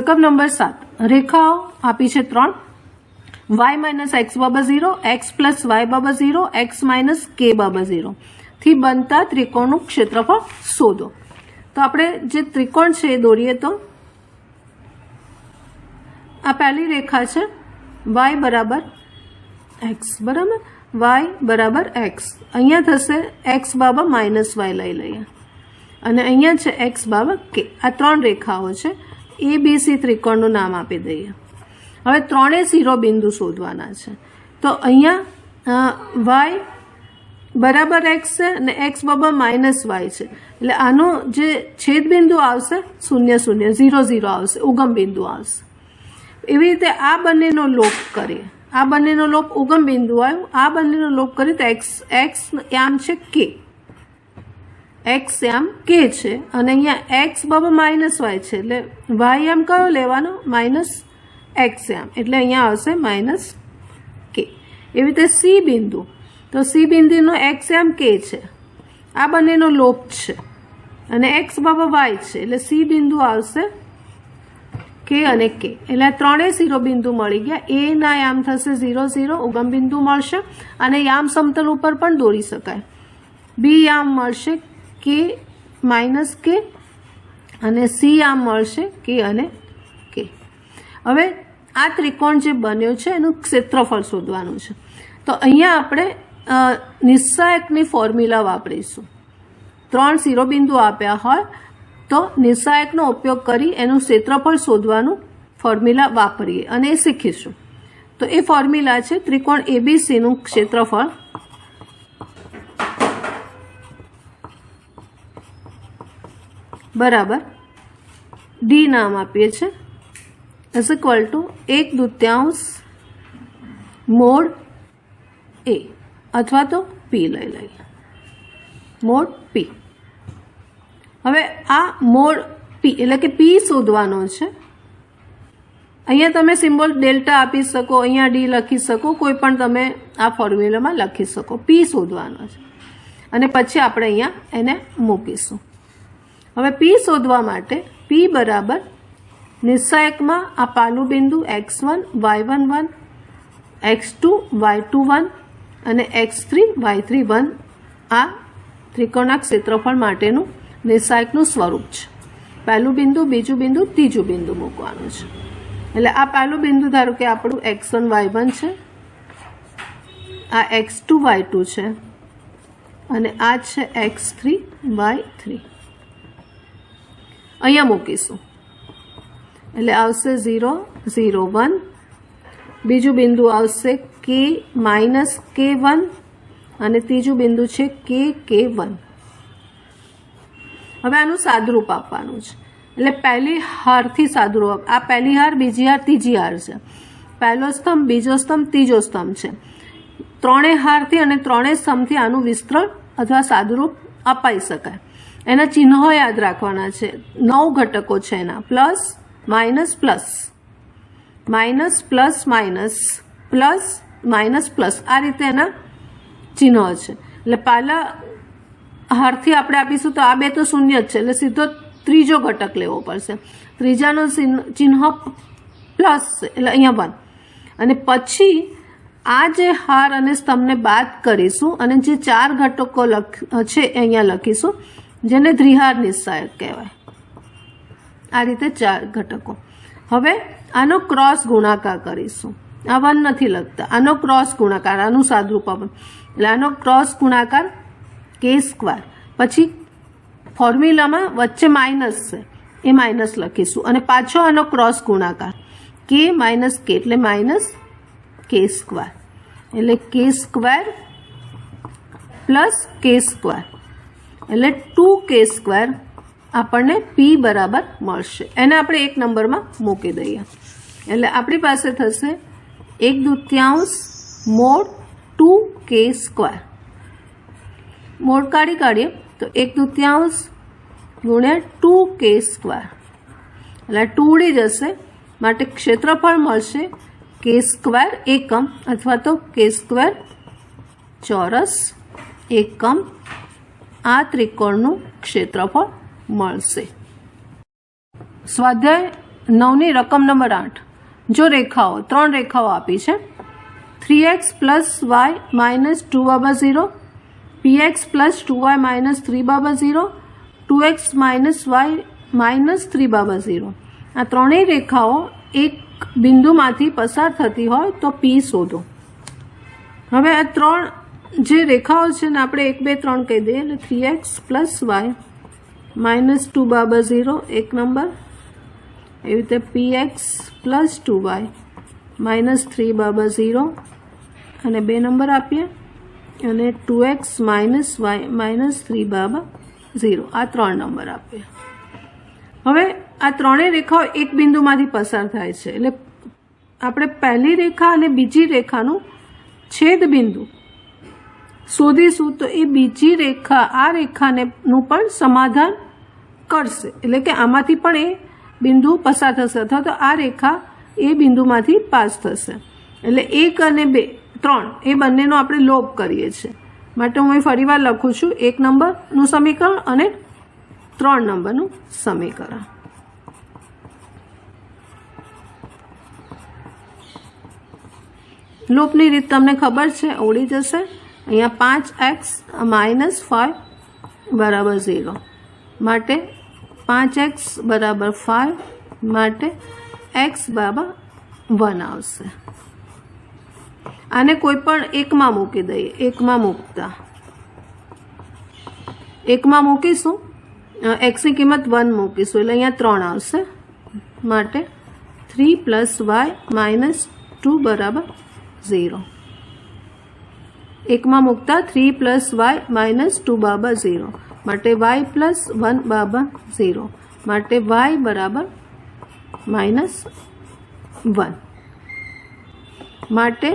તકબ number સાત. રેખાઓ આપી છે ત્રણ. વાય માઇનસ એક્સ બાબા ઝીરો, એક્સ પ્લસ વાય બાબા ઝીરો, એક્સ માઇનસ કે બાબા ઝીરો. થી બનતા ત્રિકોણનું ક્ષેત્રફળ શોધો. તો આપણે જે ત્રિકોણ છે એ દોરીએ તો આ પહેલી રેખા છે વાય બરાબર એક્સ, બરાબર? વાય બરાબર એક્સ. અહીંયા થશે એક્સ બાબા માઇનસ વાય લઈ લઈએ. અને અહીંયા છે એક્સ બાબા કે. આ ત્રણ રેખાઓ છે. એ બી સી ત્રિકોણનું નામ આપી દઈએ. હવે ત્રણેય શિરોબિંદુ શોધવાના છે. તો અહીંયા વાય બરાબર એક્સ છે અને એક્સ બરાબર માઇનસ વાય છે. એટલે આનો જે છેદબિંદુ આવશે, શૂન્ય શૂન્ય ઝીરો ઝીરો આવશે, ઉગમ બિંદુ આવશે. એવી રીતે આ બંનેનો લોપ કરીએ. આ બંનેનો લોપ ઉગમ બિંદુ આવ્યો. આ બંનેનો લોપ કરીએ તો એક્સ એક્સ આમ છે કે એક્સ એમ કે છે. અને અહીંયા એક્સ બાબા માઇનસ વાય છે. એટલે વાય આમ કયો લેવાનો? માઇનસ એક્સ એમ. એટલે અહીંયા આવશે માઇનસ કે એવી રીતે સી બિંદુ. તો સી બિંદુનો એક્સ એમ કે છે. આ બંનેનો લોપ છે. અને એક્સ બાબા વાય છે. એટલે સી બિંદુ આવશે કે અને કે એટલે ત્રણેય શિરોબિંદુ મળી ગયા. એ ના યામ થશે ઝીરો ઝીરો. ઉગમ બિંદુ મળશે. અને યામ સમતલ ઉપર પણ દોરી શકાય. બી યામ મળશે કે માઇનસ કે અને સી આમ મળશે કે અને કે હવે આ ત્રિકોણ જે બન્યો છે, એનું ક્ષેત્રફળ શોધવાનું છે. તો અહીંયા આપણે નિસ્સાયકની ફોર્મ્યુલા વાપરીશું. ત્રણ શિરોબિંદુ આપ્યા હોય, તો નિસ્સાયકનો ઉપયોગ કરી એનું ક્ષેત્રફળ શોધવાનું ફોર્મ્યુલા વાપરીએ અને એ શીખીશું. તો એ ફોર્મ્યુલા છે, ત્રિકોણ એબીસીનું ક્ષેત્રફળ. બરાબર. ડી નામ આપીએ છીએ. ઇઝ ઇક્વલ ટુ એક દૂત્યાંશ મોડ એ અથવા તો પી લઈ લઈએ. મોડ પી હવે આ મોડ પી એટલે કે પી શોધવાનો છે. અહીંયા તમે સિમ્બોલ ડેલ્ટા આપી શકો, અહીંયા ડી લખી શકો, કોઈ પણ તમે આ ફોર્મ્યુલામાં લખી શકો. પી શોધવાનો છે. અને પછી આપણે અહીંયા એને મૂકીશું. હવે પી શોધવા માટે પી બરાબર નિસ્સાયકમાં આ પાલું બિંદુ X one Y one one X two Y two one અને X three Y three one આ ત્રિકોણના ક્ષેત્રફળ માટેનું નિર્ણાયકનું સ્વરૂપ છે. પહેલું બિંદુ બીજું બિંદુ ત્રીજું બિંદુ મૂકવાનું છે. એટલે આ પહેલું બિંદુ ધારો કે આપણું એક્સ વન વાય વન છે. આ એક્સ ટુ વાય ટુ છે. અને આ છે એક્સ થ્રી વાય થ્રી અહીંયા મૂકીશું. એટલે આવશે ઝીરો ઝીરો વન. બીજું બિંદુ આવશે કે માઇનસ કે વન અને ત્રીજું બિંદુ છે કે કે વન. હવે આનું સાદરૂપ આપવાનું છે. એટલે પહેલી હારથી સાદરૂપ આ પહેલી હાર, બીજી હાર, ત્રીજી હાર છે. પહેલો સ્તંભ, બીજો સ્તંભ, ત્રીજો સ્તંભ છે. ત્રણેય હારથી અને ત્રણેય સ્તંભથી આનું વિસ્તરણ અથવા સાદરૂપ અપાઈ શકાય. એના ચિહ્નો યાદ રાખવાના છે. નવ ઘટકો છે એના. Plus, minus plus. Minus plus minus. Plus minus, plus. આ રીતે એના ચિહ્નો છે. એટલે પહેલા હારથી આપણે આપીશું તો આ બે તો શૂન્ય જ છે. એટલે સીધો ત્રીજો ઘટક લેવો પડશે. ત્રીજાનો ચિહ્ન પ્લસ એટલે અહીંયા વન અને પછી આ જે હાર અને સ્તંભને બાદ કરીશું અને જે ચાર ઘટકો લખ, છે અહીંયા લખીશું. જેને દ્વિહાર નિસ્સાયક કહેવાય. આ રીતે ચાર ઘટકો. હવે આનો ક્રોસ ગુણાકાર કરીશું. આ વન નથી લખતા. આનો ક્રોસ ગુણાકાર, આનું સાદરૂપ એટલે આનો ક્રોસ ગુણાકાર કે સ્ક્વેર પછી ફોર્મ્યુલામાં વચ્ચે માઇનસ છે. એ માઇનસ લખીશું. અને પાછો આનો ક્રોસ ગુણાકાર. કે માઇનસ કે એટલે માઇનસ કે સ્ક્વેર એટલે કે સ્ક્વેર પ્લસ કે સ્ક્વેર એટલે ટુ કે સ્ક્વેર આપણને પી બરાબર મળશે. એને આપણે એક નંબરમાં મૂકી દઈએ. એટલે આપણી પાસે થશે એક દૂત્યાંશ મોડ ટુ કે સ્ક્વેર. મોડ કાઢી કાઢીએ તો એક દૂત્યાંશ ગુણ્યા ટુ કે સ્ક્વેર. એટલે ટુ ઉડી જશે. માટે ક્ષેત્રફળ મળશે કે સ્ક્વેર એકમ અથવા તો કે સ્ક્વેર ચોરસ એકમ આ ત્રિકોણનું ક્ષેત્રફળ મળશે. સ્વાધ્યાય નવની રકમ નંબર આઠ. જો રેખાઓ, ત્રણ રેખાઓ આપી છે. Three X plus Y minus two બાબા zero, P X plus two Y minus three બાબા zero, two X minus Y minus three બાબા ઝીરો. આ ત્રણેય રેખાઓ એક બિંદુમાંથી પસાર થતી હોય તો પી શોધો. હવે આ ત્રણ જે રેખાઓ છે ને, આપણે એક, બે, ત્રણ કહી દઈએ એટલે three X plus Y minus two બાબા ઝીરો એક નંબર. એવી રીતે P X plus two Y minus three બાબા ઝીરો અને બે નંબર આપીએ અને two X minus Y minus three બાબા ઝીરો આ ત્રણ નંબર આપીએ. હવે આ ત્રણેય રેખાઓ એક બિંદુમાંથી પસાર થાય છે. એટલે આપણે પહેલી રેખા અને બીજી રેખાનું છેદ બિંદુ શોધીશું તો એ બીજી રેખા, આ રેખાને નું પણ સમાધાન કરશે. એટલે કે આમાંથી પણ એ બિંદુ પસાર થશે અથવા તો આ રેખા એ બિંદુમાંથી પાસ થશે. એટલે એક અને બે, ત્રણ, એ બંનેનો આપણે લોપ કરીએ છીએ. માટે હું એ ફરીવાર લખું છું, એક નંબરનું સમીકરણ અને ત્રણ નંબરનું સમીકરણ. લોપની રીત તમને ખબર છે, ઓળી જશે. અહીંયા પાંચ એક્સ માઇનસ ફાઇવ બરાબર ઝીરો. માટે પાંચ એક્સ બરાબર ફાઇવ માટે એક્સ બરાબર વન આવશે. આને કોઈ પણ એકમાં મૂકી દઈએ. એકમાં મૂકતા. એકમાં મૂકીશું. એક્સની કિંમત વન મૂકીશું. એટલે અહીંયા ત્રણ આવશે. માટે three plus Y minus two બરાબર ઝીરો. એકમાં મૂકતા three plus Y minus two બાબા ઝીરો માટે વાય પ્લસ વન બાબા ઝીરો માટે વાય બરાબર માઇનસ વન માટે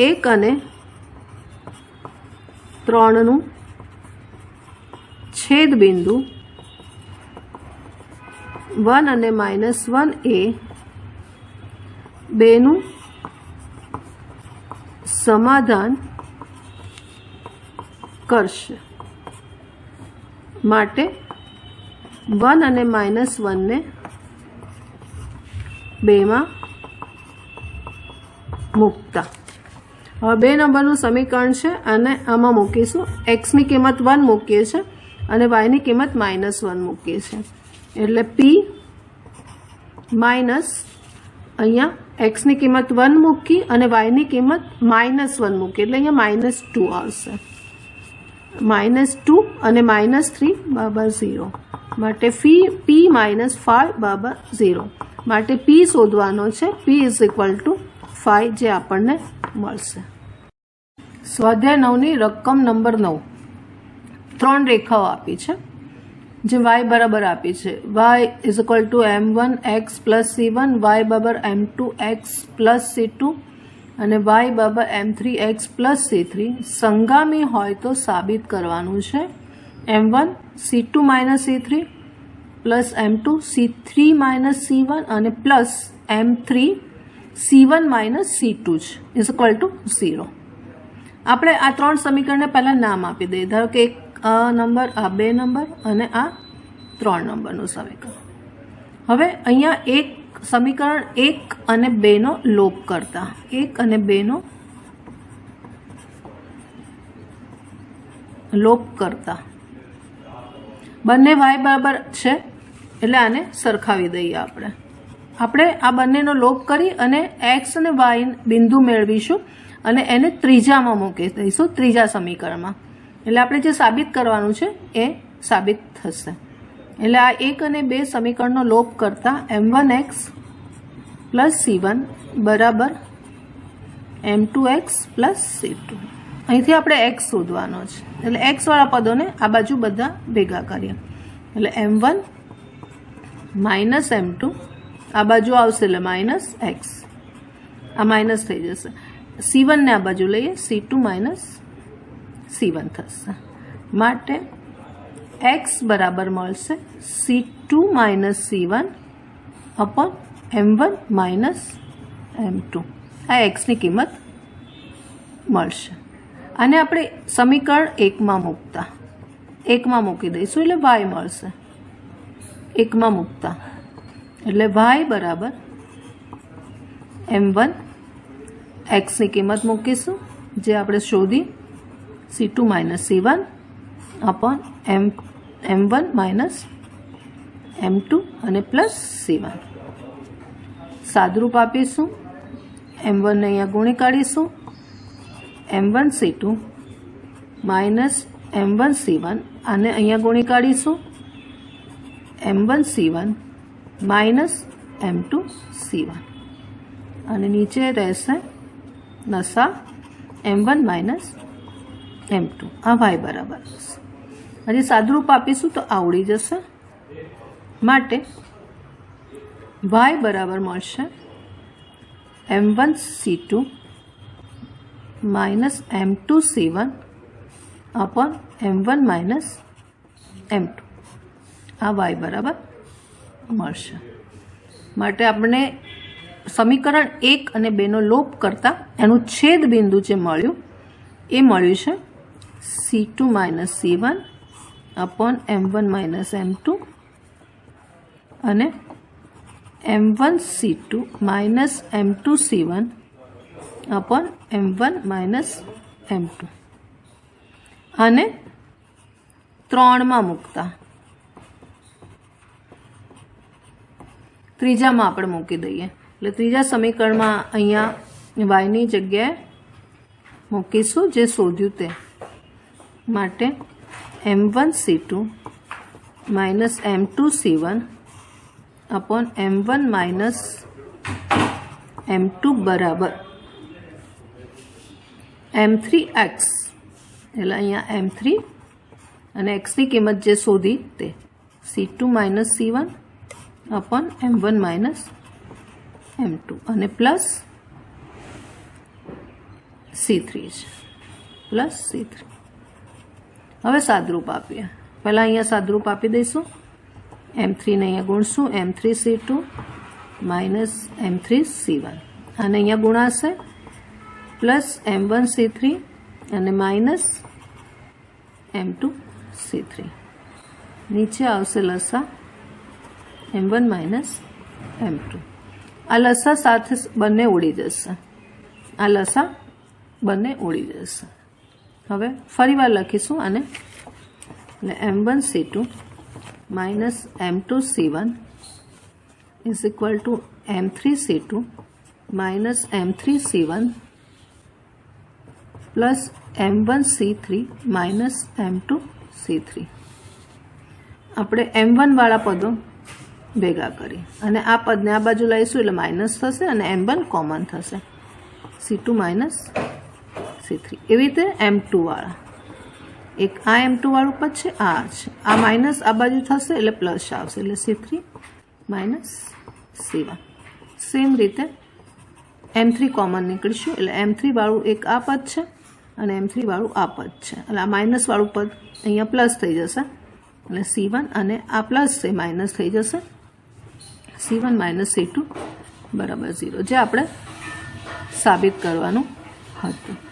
એક અને ત્રણનું છેદ બિંદુ વન અને માઇનસ વન એ બેનું સમાધાન કરશે. માટે વન અને માઇનસ વનને બેમાં મૂકતા. હવે બે નંબરનું સમીકરણ છે અને આમાં મૂકીશું. એક્સની કિંમત વન મૂકીએ છીએ અને વાયની કિંમત માઇનસ વન મૂકીએ છીએ એટલે પી માઇનસ અહીંયા એક્સની કિંમત વન મૂકી અને વાયની કિંમત માઇનસ વન મૂકી. એટલે અહીંયા માઇનસ ટુ આવશે. માઇનસ ટુ અને માઇનસ થ્રી બરાબર ઝીરો. માટે ફી, પી માઇનસ ફાઈવ બરાબર ઝીરો. માટે પી શોધવાનો છે. P is equal to five જે આપણને મળશે. સ્વાધ્યાય નવની રકમ નંબર નવ. ત્રણ રેખાઓ આપી છે. જે વાય બરાબર આપી છે. Y is equal to M one X plus C one Y બરાબર M two X plus C two અને વાય બરાબર M three X plus C three સંગામી હોય તો સાબિત કરવાનું છે. M one C two minus C three plus M two C three minus C one અને plus M three C one minus C two જ is equal to zero આપણે આ ત્રણ સમીકરણને પહેલાં નામ આપી દઈએ. ધારો કે એક આ નંબર, આ બે નંબર અને આ ત્રણ નંબરનું સમીકરણ. હવે અહીંયા એક સમીકરણ એક અને બેનો લોપ કરતા. એક અને બેનો લોપ કરતા. બંને વાય બરાબર છે, એટલે આને સરખાવી દઈએ આપણે. આપણે આ બંનેનો લોપ કરી અને એક્સ અને વાય બિંદુ મેળવીશું અને એને ત્રીજામાં મૂકી દઈશું, ત્રીજા સમીકરણમાં. એટલે આપણે જે સાબિત કરવાનું છે, એ સાબિત થશે. એટલે આ એક અને બે સમીકરણનો લોપ કરતા M one X plus C one બરાબર M two X plus C two અહીંથી આપણે એક્સ શોધવાનો છે. એટલે એક્સવાળા પદોને આ બાજુ બધા ભેગા કરીએ. એટલે M one minus M two આ બાજુ આવશે એટલે માઇનસ એક્સ આ માઇનસ થઈ જશે. સી વનને આ બાજુ લઈએ C two minus C one થશે. માટે એક્સ બરાબર મળશે C two minus C one upon M one minus M two આ એક્સની કિંમત મળશે. આને આપણે સમીકરણ એકમાં મૂકતા. એકમાં મૂકી દઈશું એટલે વાય મળશે. એકમાં મૂકતા. એટલે વાય બરાબર એમ વન એક્સની કિંમત મૂકીશું. જે આપણે શોધી C two minus C one upon M M one minus M two અને પ્લસ સી વન. સાદરૂપ આપીશું. એમ વનને અહીંયા ગુણી કાઢીશું. M one C two minus M one C one આને અહીંયા ગુણી કાઢીશું. M one C one minus M two C one. અને નીચે રહેશે નસા M one minus M two. આ વાય બરાબર હજી સાદરૂપ આપીશું તો આવડી જશે. માટે વાય બરાબર મળશે M one C two minus M two C one upon M one minus M two આ વાય બરાબર મળશે. માટે આપણે સમીકરણ એક અને બેનો લોપ કરતાં એનું છેદ બિંદુ જે મળ્યું, એ મળ્યું છે C two minus C one upon M one minus M two અને M one C two minus M two C one upon M one minus M two અને ત્રણમાં મૂકતા. ત્રીજામાં આપણે મૂકી દઈએ. એટલે ત્રીજા સમીકરણમાં અહીંયા વાયની જગ્યાએ મૂકીશું જે શોધ્યું તે માટે M one C two minus M two C one upon M one minus M two બરાબર. એમ થ્રી એક્સ એટલે અહીંયા એમ થ્રી અને એક્સની કિંમત જે શોધી તે. C two minus C one upon M one minus M two અને પ્લસ સી થ્રી છે. પ્લસ સી થ્રી હવે સાદરૂપ આપીએ. પહેલાં અહીંયા સાદરૂપ આપી દઈશું. એમ થ્રીને અહીંયા ગુણશું. M three C two minus M three C one અને અહીંયા ગુણાશે. Plus M one C three અને minus M two C three નીચે આવશે લસા. M one minus M two આ લસા સાથે બંને ઉડી જશે. આ લસા બંને ઉડી જશે. હવે ફરીવાર લખીશું આને. એટલે M one C two minus M two C one is equal to M three C two minus M three C one plus M one C three minus M two C three આપણે M વનવાળા પદો ભેગા કરી. અને આ પદને આ બાજુ લઈશું એટલે માઇનસ થશે અને એમ વન કોમન થશે. C two minus C three એવી રીતે એમ ટુવાળા એક આ એમ ટુવાળું પદ છે, આ છે. આ માઇનસ આ બાજુ થશે એટલે પ્લસ આવશે. એટલે C three minus C one same રીતે એમ થ્રી કોમન નીકળીશું. એટલે એમ થ્રી વાળું એક આ પદ છે અને એમ થ્રી વાળું આ પદ છે. એટલે આ માઇનસ વાળું પદ અહીંયા પ્લસ થઈ જશે. એટલે સી વન અને આ પ્લસ છે માઇનસ થઈ જશે. C one minus C two બરાબર ઝીરો જે આપણે સાબિત કરવાનું હતું.